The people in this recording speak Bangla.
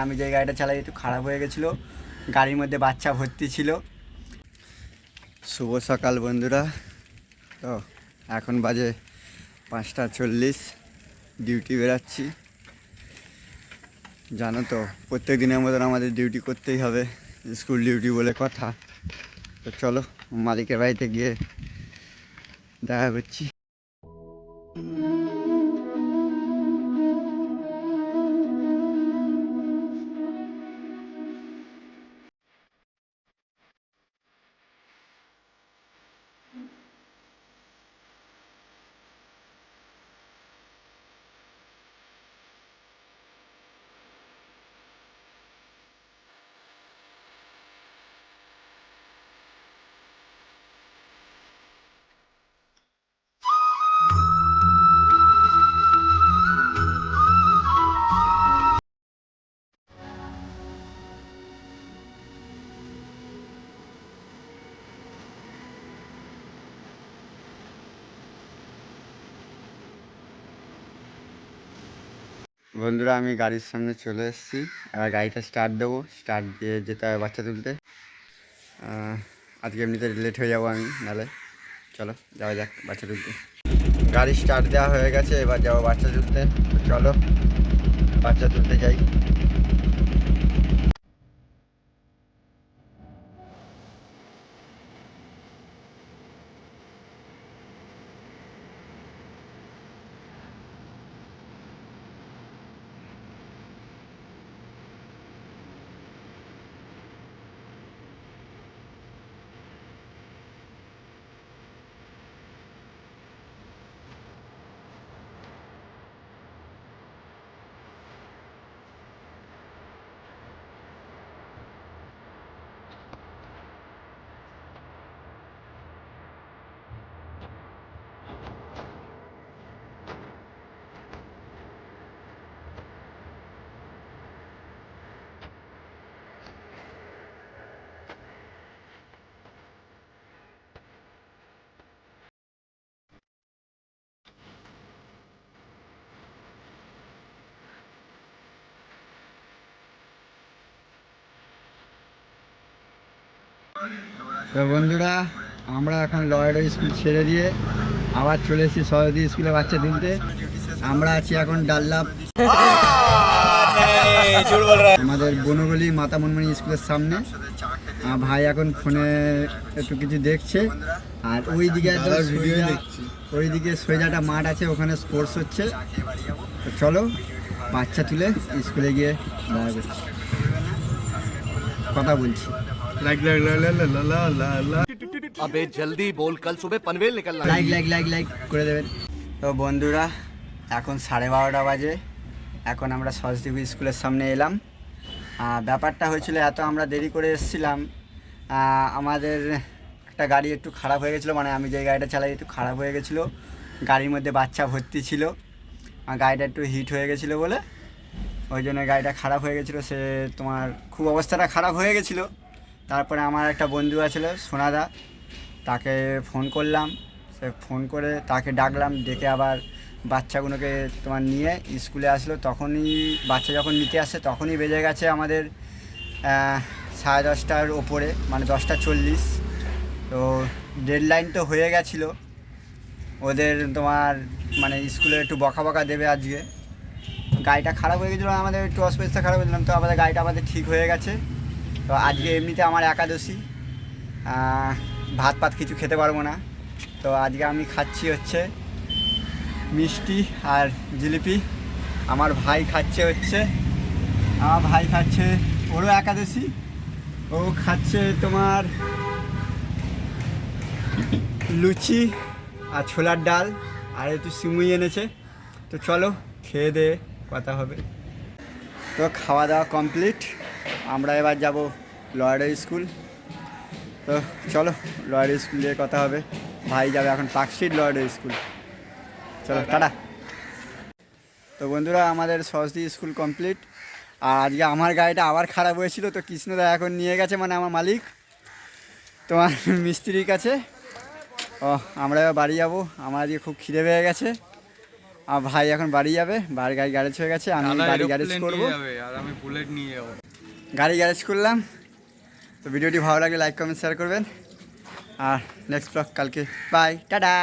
আমি যে গাড়িটা চালাই, একটু খারাপ হয়ে গেছিল। গাড়ির মধ্যে বাচ্চা ভর্তি ছিল। শুভ সকাল, বন্ধুরা। তো, এখন বাজে পাঁচটা চল্লিশ, ডিউটি বেরাচ্ছি। জানো তো, প্রত্যেক দিনের মতন আমাদের ডিউটি করতেই হবে, স্কুল ডিউটি বলে কথা। তো চলো, মালিকের বাড়িতে গিয়ে দেখা করছি। বন্ধুরা, আমি গাড়ির সামনে চলে এসেছি। এবার গাড়িটা স্টার্ট দেবো। স্টার্ট দিয়ে যেতে হবে বাচ্চা তুলতে। আজকে এমনিতে লেট হয়ে যাব আমি নাহলে চলো, যাওয়া যাক বাচ্চা তুলতে। গাড়ি স্টার্ট দেওয়া হয়ে গেছে, এবার যাব বাচ্চা তুলতে। চলো, বাচ্চা তুলতে যাই। তো বন্ধুরা আমরা এখন লয়েডার স্কুল ছেড়ে দিয়ে আবার চলে এসেছি সরস্বতী স্কুলে বাচ্চা তুলতে আমরা আছি এখন ডাল্লাভ আমাদের বনগলি মাতা মনমণি স্কুলের সামনে। ভাই এখন ফোনে একটু কিছু দেখছে। আর ওই দিকে ওই দিকে সোজাটা মাঠ আছে ওখানে স্পোর্টস হচ্ছে। চলো বাচ্চা তুলে স্কুলে গিয়ে দেখা করছি কথা বলছি। अबे जल्दी बोल कल सुबह पनवेल निकलना है। লাইক লাইক লাইক লাইক করে দেবেন তো বন্ধুরা এখন সাড়ে বারোটা বাজে এখন আমরা সরস্বতী স্কুলের সামনে এলাম আহ, ব্যাপারটা হয়েছিল এত আমরা দেরি করে এসেছিলাম আহ, আমাদের একটা গাড়ি একটু খারাপ হয়ে গেছিলো মানে আমি যে গাড়িটা চালাই একটু খারাপ হয়ে গেছিলো গাড়ির মধ্যে বাচ্চা ভর্তি ছিল আর গাড়িটা একটু হিট হয়ে গেছিলো বলে ওই জন্য গাড়িটা খারাপ হয়ে গেছিলো সে তোমার খুব অবস্থাটা খারাপ হয়ে গেছিলো তারপরে আমার একটা বন্ধু আছিল, সোনাদা। তাকে ফোন করলাম। সে ফোন করে তাকে ডাকলাম, ডেকে আবার বাচ্চাগুলোকে তোমার নিয়ে স্কুলে আসলো। তখনই বাচ্চা যখন নিতে আসে, তখনই বেজে গেছে আমাদের সাড়ে দশটার ওপরে মানে দশটা চল্লিশ। তো ডেডলাইন তো হয়ে গেছিল। ওদের তোমার মানে স্কুলে একটু বকা বকা দেবে আজকে। গাড়িটা খারাপ হয়ে গেছিল, আমাদের একটু অসুবিধা খারাপ হয়েছিলাম তো আমাদের গাড়িটা আমাদের ঠিক হয়ে গেছে। তো আজকে এমনিতে আমার একাদশী ভাত পাত কিছু খেতে পারব না। তো আজকে আমি খাচ্ছি হচ্ছে মিষ্টি আর জিলিপি। আমার ভাই খাচ্ছে হচ্ছে, আমার ভাই খাচ্ছে, ওরও একাদশী, ও খাচ্ছে তোমার লুচি আর ছোলার ডাল, আর একটু সিমুই এনেছে। তো চলো, খেয়ে দে, কথা হবে। তো খাওয়া দাওয়া কমপ্লিট। আমরা এবার যাব লয়ার্ডার স্কুল। তো চলো লয়ার্ডার স্কুল দিয়ে কথা হবে। ভাই যাবে এখন পার্কশিট লয়ার্ডার স্কুল। চলো টাটা। তো বন্ধুরা আমাদের সরস্বতী স্কুল কমপ্লিট। আর আজকে আমার গাড়িটা আবার খারাপ হয়েছিল তো কৃষ্ণদা এখন নিয়ে গেছে মানে আমার মালিক। তোমার মিস্ত্রির কাছে। ও আমরা এবার বাড়ি যাব। আমার আজকে খুব খিদে পেয়ে গেছে। আর ভাই এখন বাড়ি যাবে। বাড়ি গাড়ি গ্যারেজ হয়ে গেছে। আমি গাড়ি গ্যারেজ করব। আর আমি বুলেট নিয়ে যাব। গাড়ি গ্যারেজ করলাম তো ভিডিওটি ভালো লাগলে লাইক, কমেন্ট শেয়ার করবেন। আর নেক্সট ব্লগ কালকে। Bye tata!